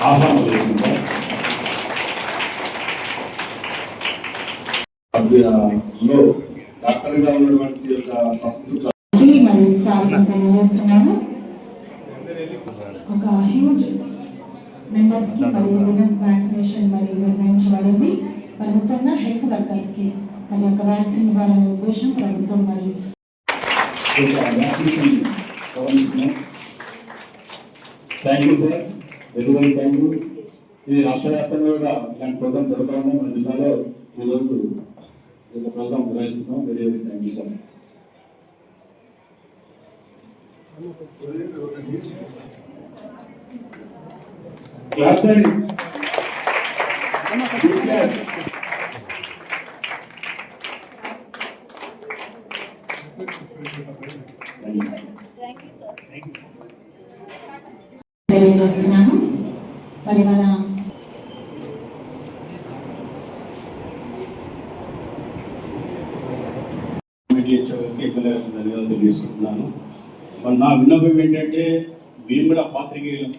ఆహ్వానం చేసింది సార్ సభ్యులలో డాక్టర్గా ఉన్నటువంటి యొక్క సంస్కృతి కి మరి స్వాగతం తెలియజేస్తున్నాను ఒక హ్యూజ్ మెంబర్స్కి మరి ఈ దినం వ్యాక్సినేషన్ మరి నిర్ణయించబడింది. మరి ముఖ్యంగా హెల్త్ వర్కర్స్కి మరి ఒక వ్యాక్సిన్ ఇవ్వాలనే ఉద్దేశం ప్రభుత్వం మరి. Thank you sir very very thank you ఇది రాష్ట్ర వ్యాప్తంగా కూడా ఇలాంటి ప్రోగ్రామ్ జరుగుతూ ఉన్నాయి మన జిల్లాలో ఈ రోజు ఒక ప్రోగ్రామ్ నిర్వహిస్తున్నాం. Very very thank you sir claps అండి తెలియజేస్తున్నాను మరి మన తెలియజేసుకుంటున్నాను మరి నా విన్నపం ఏంటంటే మేము కూడా పాత్రికేయులం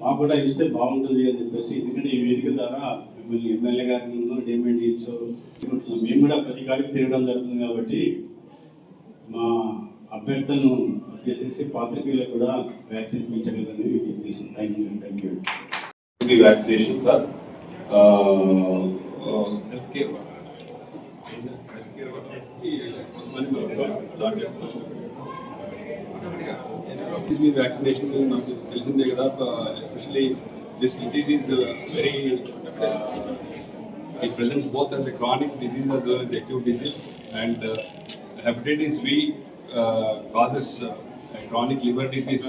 మాకు కూడా ఇస్తే బాగుంటుంది అని చెప్పేసి ఎందుకంటే ఈ వేదిక ద్వారా మిమ్మల్ని ఎమ్మెల్యే గారిని డిమాండ్ చేయొచ్చు మేము కూడా ప్రతి కాడికి తిరగడం జరుగుతుంది కాబట్టి మా అభ్యర్థులను చేసేసి పాత్రికేయులకు కూడా వ్యాక్సిన్ ఇప్పించగలదని చెప్పేసి thank you thank you uh, uh, healthcare. Me vaccination నాకు తెలిసిందే కదా especially this disease is very it presents both as a chronic disease as well as acute disease and uh, hepatitis B uh, causes uh, a chronic liver disease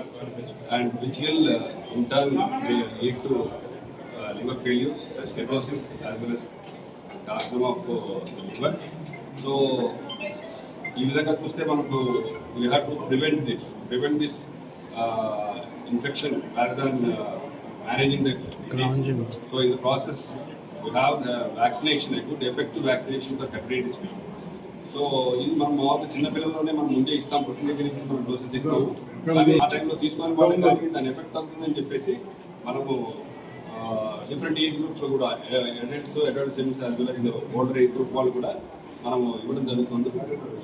and which will uh, in turn will lead to uh, liver failure, cirrhosis as well as carcinoma of uh, the liver. So ఈ విధంగా చూస్తే మనకు we have to prevent this prevent this infection rather than managing the so in the process we have vaccination good effective vaccination for hepatitis B so ఇది మనం మామూలుగా చిన్న పిల్లల్లోనే మనం ముందే ఇస్తాం పుట్టిన దగ్గర నుంచి మనం డోసెస్ ఇస్తాం కానీ ఆ టైంలో తీసుకొని కానీ దాని ఎఫెక్ట్ అవుతుందని చెప్పేసి మనము డిఫరెంట్ ఏజ్ గ్రూప్స్లో కూడా adults adults as older age group వాళ్ళు కూడా మనము ఇవ్వడం జరుగుతుంది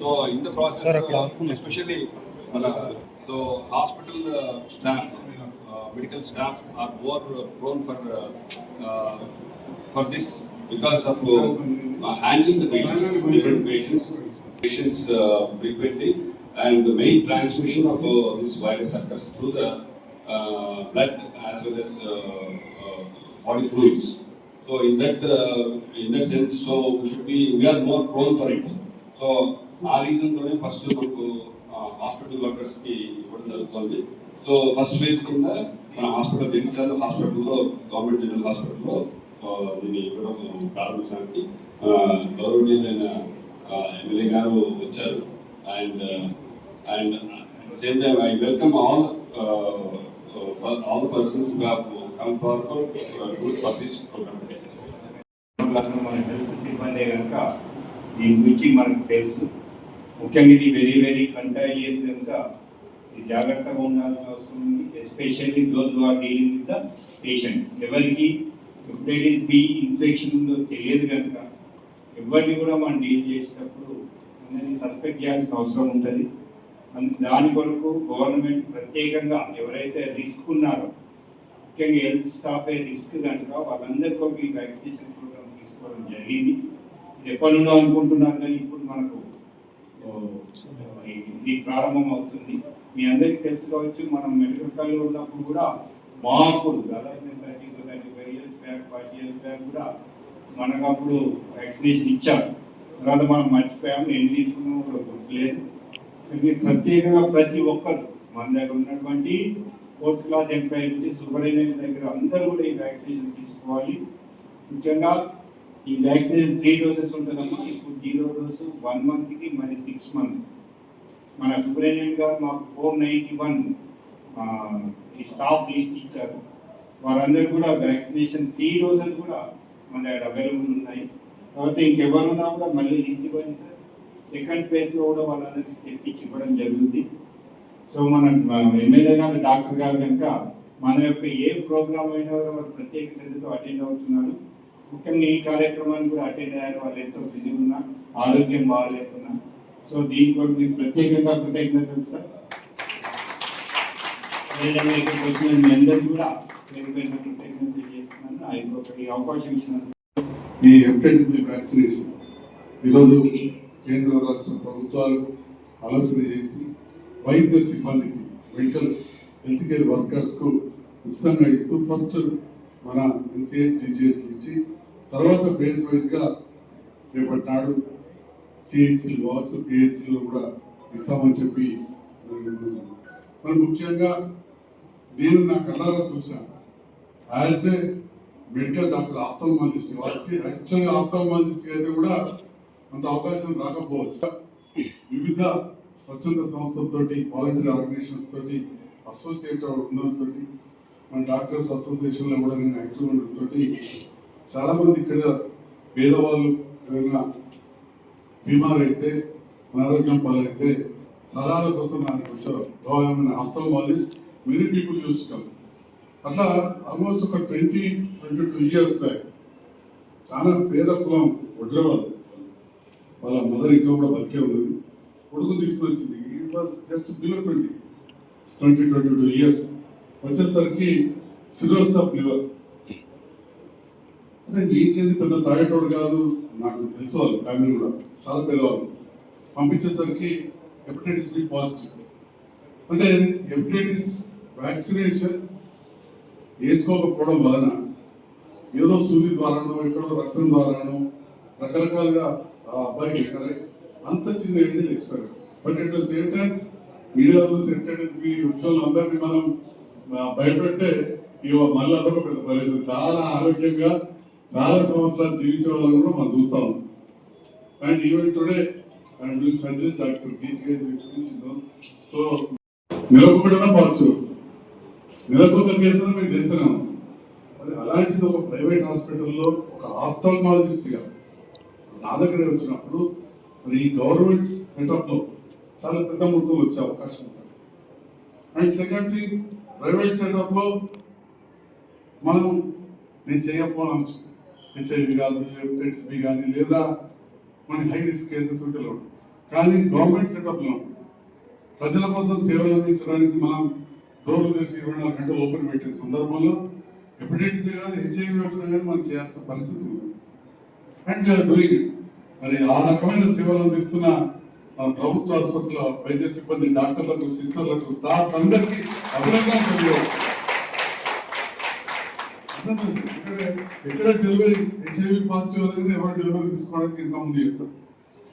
so in the process especially మన so hospital staff medical staff are more prone for for this because of handling the patients different patients patients uh, frequently and the main transmission of uh, this virus occurs through the uh, blood as well as uh, uh, body fluids. So in that uh, in that sense, so we should be we are more prone for it. So ఆ reason తోనే first మనకు hospital వర్కర్స్కి ఇవ్వడం జరుగుతుంది. So first phase కింద మన hospital Jagtial హాస్పిటల్లో government general హాస్పిటల్లో దీన్ని ఇవ్వడం ప్రారంభించడానికి ఆ, గౌరవనీయులైన ఎమ్మెల్యే గారు వచ్చారు. And and same time I welcome all all the persons who have come program మన హెల్త్ సిబ్బంది కనుక దీని గురించి మనకు తెలుసు ముఖ్యంగా ఇది వెరీ వెరీ కంటాజియస్ కనుక జాగ్రత్తగా ఉండాల్సిన అవసరం ఉంది. Especially those are dealing with the patients ఎవరికి హెపటైటిస్ బి ఇన్ఫెక్షన్ ఉందో తెలియదు కనుక ఎవరిని కూడా మనం డీల్ చేసేటప్పుడు అందరినీ సస్పెక్ట్ చేయాల్సిన అవసరం ఉంటుంది. దాని కొరకు గవర్నమెంట్ ప్రత్యేకంగా ఎవరైతే రిస్క్ ఉన్నారో ముఖ్యంగా హెల్త్ స్టాఫ్ రిస్క్ కనుక వాళ్ళందరికీ ఒక ఈ వ్యాక్సినేషన్ ప్రోగ్రామ్ తీసుకోవడం జరిగింది. ఇది ఎప్పటి నుండో అనుకుంటున్నారు కానీ ఇప్పుడు మనకు ఇది ప్రారంభం అవుతుంది మీ అందరికీ తెలుసుకోవచ్చు మనం మెడికల్ కాలేజ్ ఉన్నప్పుడు కూడా మాప్పుడు దాదాపు thirty thirty five years back forty years back కూడా మనకు అప్పుడు వ్యాక్సినేషన్ ఇచ్చారు. తర్వాత మనం మర్చిపోయాము ఎన్ని తీసుకున్నామో కూడా గుర్తులేదు. ప్రత్యేకంగా ప్రతి ఒక్కరు మన దగ్గర ఉన్నటువంటి ఫోర్త్ క్లాస్ ఎంప్లాయీ నుంచి సూపరింటెండెంట్ దగ్గర అందరూ కూడా ఈ వ్యాక్సినేషన్ తీసుకోవాలి. ముఖ్యంగా ఈ వ్యాక్సినేషన్ త్రీ డోసెస్ ఉంటుందమ్మా. ఇప్పుడు జీరో డోస్ వన్ మంత్కి మరి సిక్స్ మంత్. మన సూపరింటెండెంట్ గారు మాకు ఫోర్ నైంటీ వన్ ఈ స్టాఫ్ లిస్ట్ ఇచ్చారు. వారందరూ కూడా వ్యాక్సినేషన్ త్రీ డోసెస్ కూడా మన దగ్గర అవైలబుల్ ఉన్నాయి. తర్వాత ఇంకెవరున్నా కూడా మళ్ళీ లిస్ట్ ఇవ్వండి సార్. సెకండ్ ఫేజ్లో కూడా వాళ్ళందరికీ తెప్పించి ఇవ్వడం జరుగుతుంది సో మన ఎమ్మెల్యే గారు డాక్టర్ గారు కనుక మన యొక్క ఏ ప్రోగ్రామ్ అయినా కూడా వారు ప్రత్యేక శ్రద్ధతో అటెండ్ అవుతున్నారు. ముఖ్యంగా ఈ కార్యక్రమాన్ని కూడా అటెండ్ అయ్యారు. వాళ్ళు ఎంతో బిజీ ఉన్నా ఆరోగ్యం బాగాలేకున్నా. సో దీనికి కూడా మీకు ప్రత్యేకంగా కృతజ్ఞతలు సార్. అదేవిధంగా ఇక్కడికి వచ్చిన మీ అందరికీ కూడా పేరు పేరున కృతజ్ఞతలు తెలియజేస్తున్నాను. ఆ యొక్క ఈ అవకాశం ఇచ్చినందుకు. ఈ హెపటైటిస్ బి వ్యాక్సినేషన్ ఈరోజు కేంద్ర రాష్ట్ర ప్రభుత్వాలు ఆలోచన చేసి వైద్య సిబ్బందికి మెడికల్ హెల్త్ కేర్ వర్కర్స్కు ఉచితంగా ఇస్తూ ఫస్ట్ మన ఎన్సీహెచ్ జీజీహెచ్ ఇచ్చి తర్వాత ఫేజ్ వైజ్గా రేపటి నాడు సిహెచ్సీలు కావచ్చు పిహెచ్సీలు కూడా ఇస్తామని చెప్పి మరి ముఖ్యంగా నేను నా కళ్ళారా చూశాను as a medical doctor ophthalmologist వాళ్ళకి యాక్చువల్గా ఆప్థల్మాలజిస్ట్ అయితే కూడా అంత అవకాశం రాకపోవచ్చు. వివిధ స్వచ్ఛంద సంస్థలతోటి వాలంటీర్ ఆర్గనైజేషన్స్ తోటి అసోసియేట్ ఉండడంతో మన డాక్టర్స్ అసోసియేషన్లో కూడా నేను యాక్టివ్ ఉండడంతో చాలా మంది ఇక్కడ పేదవాళ్ళు ఏదైనా బీమార్ అయితే అనారోగ్యం పాలైతే సలహాల కోసం నాకు వచ్చారు. Ophthalmologist many people use come అట్లా ఆల్మోస్ట్ ఒక twenty twenty two years back చాలా పేద కులం ఒడ్ల వాళ్ళు వాళ్ళ మదర్ ఇంకా కూడా బతికే ఉన్నది. పొడుగు తీసుకుని వచ్చింది it was just below twenty twenty twenty two years వచ్చేసరికి సిరోస్ ఆఫ్ లివర్ అంటే నీకేంది పెద్ద తాగేటోడు కాదు నాకు తెలుసు వాళ్ళు ఫ్యామిలీ కూడా. చాలా పేదవాళ్ళు పంపించేసరికి హెపటైటిస్ బి పాజిటివ్ అంటే హెపటైటిస్ వ్యాక్సినేషన్ వేసుకోకపోవడం వలన ఏదో సూది ద్వారానో ఎక్కడో రక్తం ద్వారానో రకరకాలుగా ఆ అబ్బాయికి ఎక్కడే అంత చిన్న age expire but at the same time మీడియాలో సెంటెన్స్ మీ వచ్చిన వాళ్ళందరినీ మనం భయపెడితే ఇవ మళ్ళీ అదొక పెద్ద పరిస్థితి చాలా ఆరోగ్యంగా చాలా సంవత్సరాలు జీవించే వాళ్ళని కూడా మనం చూస్తా ఉన్నాం. And even today and doing surgery doctor so నిలబడిన పాజిటివ్ వస్తుంది. నెలకొక కేసులు మేము చేస్తున్నాం మరి అలాంటిది ఒక ప్రైవేట్ హాస్పిటల్లో ఒక ఆప్థాల్మాలజిస్ట్గా నా దగ్గర వచ్చినప్పుడు మరి ఈ గవర్నమెంట్ సెటప్లో చాలా పెద్ద మొత్తంలో వచ్చే అవకాశం ఉంది అండ్ సెకండ్ థింగ్ ప్రైవేట్ సెటప్లో మనం నేను చేయకపోవచ్చు. హెచ్ఐవి కాదు హెపటైటిస్ బి కానీ లేదా మన హై రిస్క్ కేసెస్ ఉంటే కానీ గవర్నమెంట్ సెటప్లో ప్రజల కోసం సేవలు అందించడానికి మనం డోర్లు తెరిచి ఇరవై నాలుగు గంటలు ఓపెన్ పెట్టిన సందర్భంలో హెపటైటిస్ కాదు హెచ్ఐవి వచ్చినా కానీ మనం చేయాల్సిన పరిస్థితి ఉంది. అండ్ డూయింగ్ మరి ఆ రకమైన సేవలు అందిస్తున్న ప్రభుత్వ ఆసుపత్రుల వైద్య సిబ్బంది డాక్టర్లకు సిస్టర్లకు స్టాఫ్ అందరికీ అభినందనలు ఎక్కడ డెలివరీ హెచ్ఐవి పాజిటివ్ అలాగే ఎవరు డెలివరీ తీసుకోవడానికి ఇంకా ముందు చెప్తారు.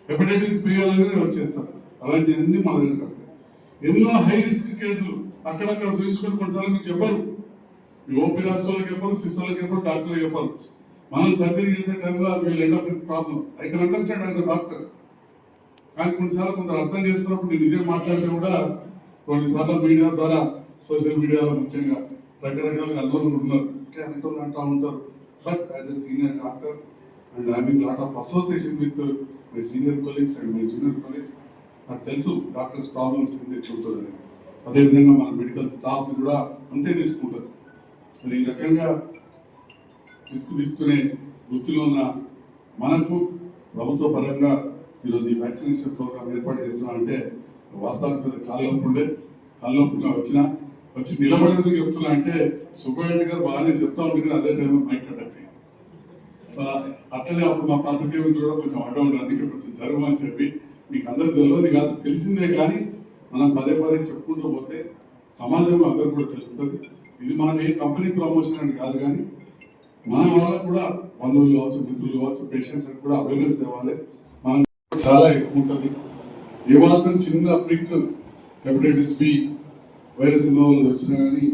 హెపటైటిస్ బి అలాగే వచ్చేస్తారు అలాంటివన్నీ మా దగ్గరికి వస్తాయి. ఎన్నో హై రిస్క్ కేసులు అక్కడక్కడ చూపించుకొని కొన్నిసార్లు మీకు చెప్పరు. మీ ఓపీ రాష్ట్రాలకు చెప్పరు సిస్టర్లకు చెప్పరు డాక్టర్లకు చెప్పరు. మనం సర్జరీ చేసే టైంలో వీళ్ళు end with problem I can understand as a doctor కానీ కొన్నిసార్లు కొందరు అర్థం చేసుకున్నప్పుడు నేను ఇదే మాట్లాడితే కూడా కొన్నిసార్లు మీడియా ద్వారా సోషల్ మీడియాలో ముఖ్యంగా రకరకాలుగా అల్లర్లు ఉన్నారు. అంటూ అంటూ ఉంటారు. But as a senior doctor and having lot of association with my senior colleagues and my junior colleagues నాకు తెలుసు డాక్టర్స్ ప్రాబ్లమ్స్ ఎంత ఎట్లుంటుందని అదేవిధంగా మన మెడికల్ స్టాఫ్ కూడా అంతే తీసుకుంటారు. మరి ఈ రకంగా రిస్క్ తీసుకునే వృత్తిలో ఉన్న మనకు ప్రభుత్వ పరంగా ఈరోజు ఈ వ్యాక్సినేషన్ ప్రోగ్రామ్ ఏర్పాటు చేస్తున్నాం అంటే వాస్తవానికి పెద్ద ఉండే వచ్చిన వచ్చి నిలబడేందుకు చెప్తున్నా అంటే సుబ్బారెడ్డి గారు బాగానే చెప్తా ఉంటే అదే టైంలో మైక్ కట్టండి అట్లనే అప్పుడు మా పాత్రికేయ కూడా కొంచెం అడ్డ ఉండే అందుకే కొంచెం జరుగు అని చెప్పి మీకు అందరూ తెలియదు కాదు తెలిసిందే కానీ మనం పదే పదే చెప్పుకుంటూ పోతే సమాజంలో అందరూ కూడా తెలుస్తుంది. ఇది మనం ఏ కంపెనీ ప్రమోషన్ అని కాదు కానీ మన వాళ్ళకు కూడా బంధువులు కావచ్చు మిత్రులు కావచ్చు పేషెంట్ కూడా అవేర్నెస్ ఇవ్వాలి మనం చాలా ఎక్కువ ఉంటుంది. ఏమాత్రం చిన్న prick hepatitis B virus involve వాళ్ళు వచ్చినా కానీ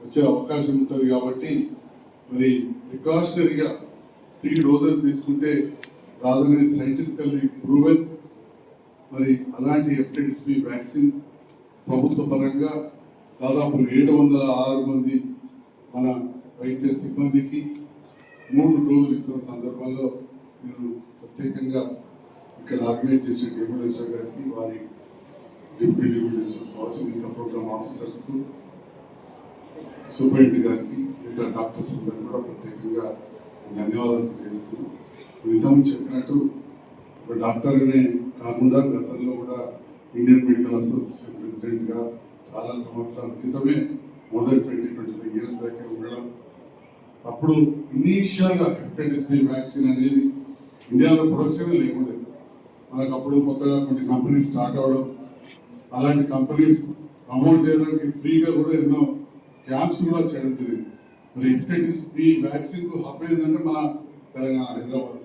వచ్చే అవకాశం ఉంటుంది కాబట్టి మరి ప్రికాషనరీగా త్రీ డోసెస్ తీసుకుంటే రాదనేది సైంటిఫికల్లీ ప్రూవెన్ మరి అలాంటి హెపటైటిస్ బి వ్యాక్సిన్ ప్రభుత్వ పరంగా దాదాపు ఏడు వందల ఆరు మంది మన వైద్య సిబ్బందికి మూడు డోసులు ఇస్తున్న సందర్భంలో నేను ప్రత్యేకంగా ఇక్కడ ఆర్గనైజ్ చేసిన డెమ్యూలేషన్ గారికి వారి డిప్యూటీ డెమ్యూలేషన్స్ కావచ్చు మిగతా ప్రోగ్రామ్ ఆఫీసర్స్కు సూపరింటెండెంట్ గారికి మిగతా డాక్టర్స్ అందరూ కూడా ప్రత్యేకంగా ధన్యవాదాలు తెలియజేస్తున్నాను ఇంతకుముందు చెప్పినట్టు ఒక డాక్టర్నే కాకుండా గతంలో కూడా ఇండియన్ మెడికల్ అసోసియేషన్ ప్రెసిడెంట్గా చాలా సంవత్సరాల క్రితమే more than twenty twenty five years back ఉండడం అప్పుడు ఇనీషియల్గా హెపటైటిస్ బి వ్యాక్సిన్ అనేది ఇండియాలో ప్రొడక్షన్ లేకుండే. మనకు అప్పుడు కొత్తగా కొన్ని కంపెనీస్ స్టార్ట్ అవ్వడం అలాంటి కంపెనీస్ ప్రమోట్ చేయడానికి ఫ్రీగా కూడా ఎన్నో క్యాంప్స్ కూడా చేయడం జరిగింది. మరి హెపటైటిస్ బి వ్యాక్సిన్కు హబ్ ఏంటంటే మన తెలంగాణ హైదరాబాద్.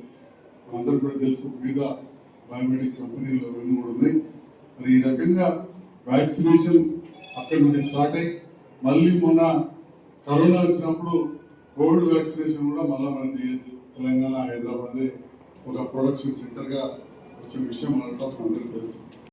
మనందరూ కూడా తెలుసు వివిధ బయోమెడిక్ కంపెనీలు అవన్నీ కూడా ఉన్నాయి. మరి ఈ రకంగా వ్యాక్సినేషన్ అక్కడి నుండి స్టార్ట్ అయ్యి మళ్ళీ మొన్న కరోనా వచ్చినప్పుడు కోవిడ్ వ్యాక్సినేషన్ కూడా మళ్ళీ మన తెలంగాణ హైదరాబాదే ఒక ప్రొడక్షన్ సెంటర్గా వచ్చిన విషయం మనతో అందరికీ తెలుసు.